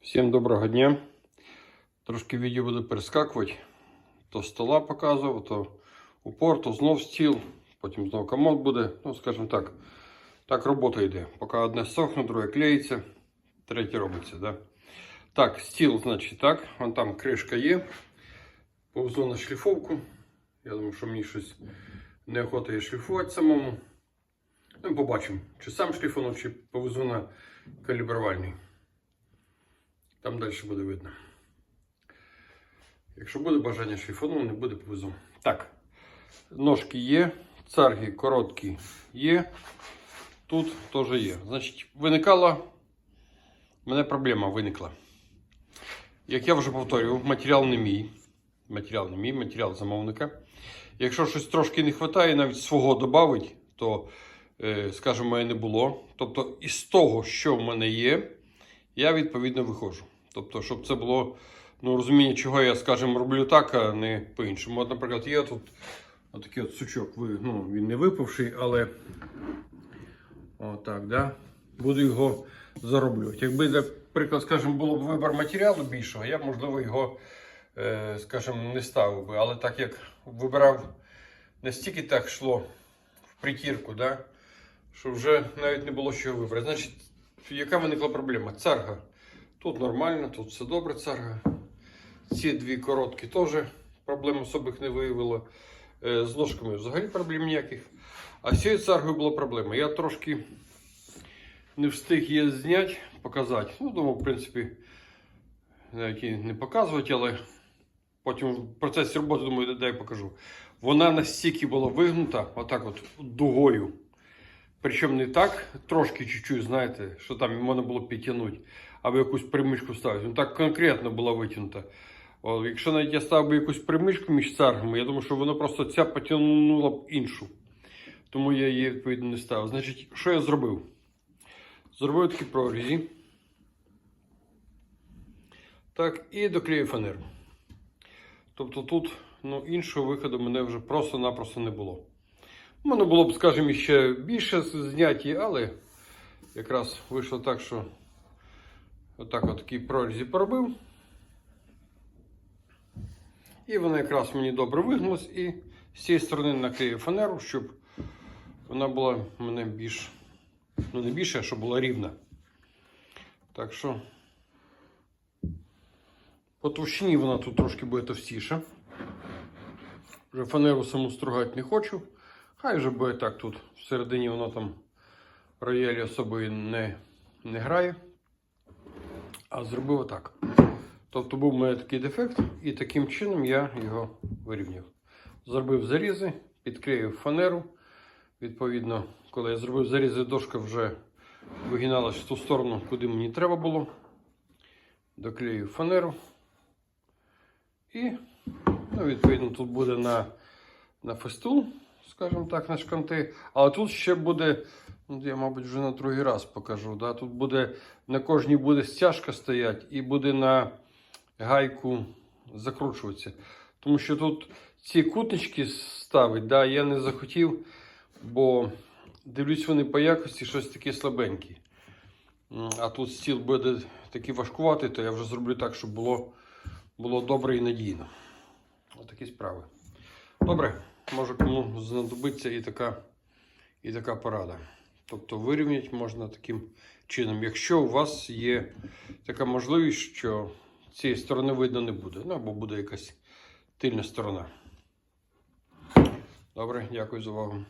Всім доброго дня. Трошки відео буде перескакувати. То стола показував, то упор, то знов стіл, потім знов комод буде. Ну, скажімо так, так робота йде. Поки одне сохне, друге клеїться, третє робиться. Да? Так, стіл, значить, так. Вон там кришка є. Повзу на шліфовку. Я думаю, що мені щось неохота є шліфувати самому. Ну, побачимо, чи сам шліфану, чи повезу на калібрувальний. Там далі буде видно. Якщо буде бажання шліфону, не буде повезу. Так, ножки є, царги короткі є. Тут теж є. Значить, виникала. У мене проблема виникла. Як я вже повторював, матеріал не мій. Матеріал не мій, матеріал замовника. Якщо щось трошки не вистачає, навіть свого додати, то, е, скажімо, не було. Тобто, із того, що в мене є, я відповідно виходжу. Тобто, щоб це було ну, розуміння, чого я, скажімо, роблю так, а не по-іншому. От, наприклад, є тут отакий от сучок. Ну, він не випавший, але отак, да? буду його зароблювати. Якби, наприклад, скажімо, було б вибір матеріалу більшого, я б, можливо, його, е, скажімо, не ставив би. Але так як вибирав настільки так йшло в притірку, да? що вже навіть не було що вибрати. Значить, яка виникла проблема? Царга. Тут нормально, тут все добре, царга. Ці дві короткі теж проблем особих не виявило. Е, З ножками взагалі проблем ніяких. А з цією царгою була проблема. Я трошки не встиг її зняти, показати. Ну, думав, в принципі, навіть і не показувати, але потім в процесі роботи думаю, дай покажу. Вона настільки була вигнута, отак от дугою. Причому не так, трошки чуть-чуть, знаєте, що там можна було підтягнути, або якусь примишку ставити. Ну так конкретно була витягнута. Якщо навіть я ставив би якусь примишку між царгами, я думаю, що воно просто ця потягнула б іншу. Тому я її відповідно не ставив. Значить, що я зробив? Зробив такі прорізі. Так, і доклею фанеру. Тобто тут ну, іншого виходу мене вже просто-напросто не було. У мене було б, скажімо, ще більше зняті, але якраз вийшло так, що отак от такі прорізі поробив. І вона якраз мені добре вигнулась і з цієї сторони наклею фанеру, щоб вона була мене більш, ну не більше, а щоб була рівна. Так що по товщині вона тут трошки буде товстіша. Вже фанеру саму стругати не хочу. Хай вже буде так тут. Всередині воно там роялі особою не, не грає. А зробив отак. Тобто був у мене такий дефект, і таким чином я його вирівняв. Зробив зарізи, підклеїв фанеру. Відповідно, коли я зробив зарізи, дошка вже вигиналась в ту сторону, куди мені треба було. Доклеїв фанеру. І, ну, відповідно, тут буде на, на фестул, скажімо так, на шканти. Але тут ще буде, ну, я, мабуть, вже на другий раз покажу. Да? Тут буде на кожній буде стяжка стояти і буде на гайку закручуватися. Тому що тут ці кутнички ставить, да, я не захотів, бо дивлюсь вони по якості щось таке слабенькі. А тут стіл буде такий важкуватий, то я вже зроблю так, щоб було, було добре і надійно. Отакі справи. Добре, може кому знадобиться і така, і така порада. Тобто вирівняти можна таким чином, якщо у вас є така можливість, що цієї сторони видно не буде, ну або буде якась тильна сторона. Добре, дякую за увагу.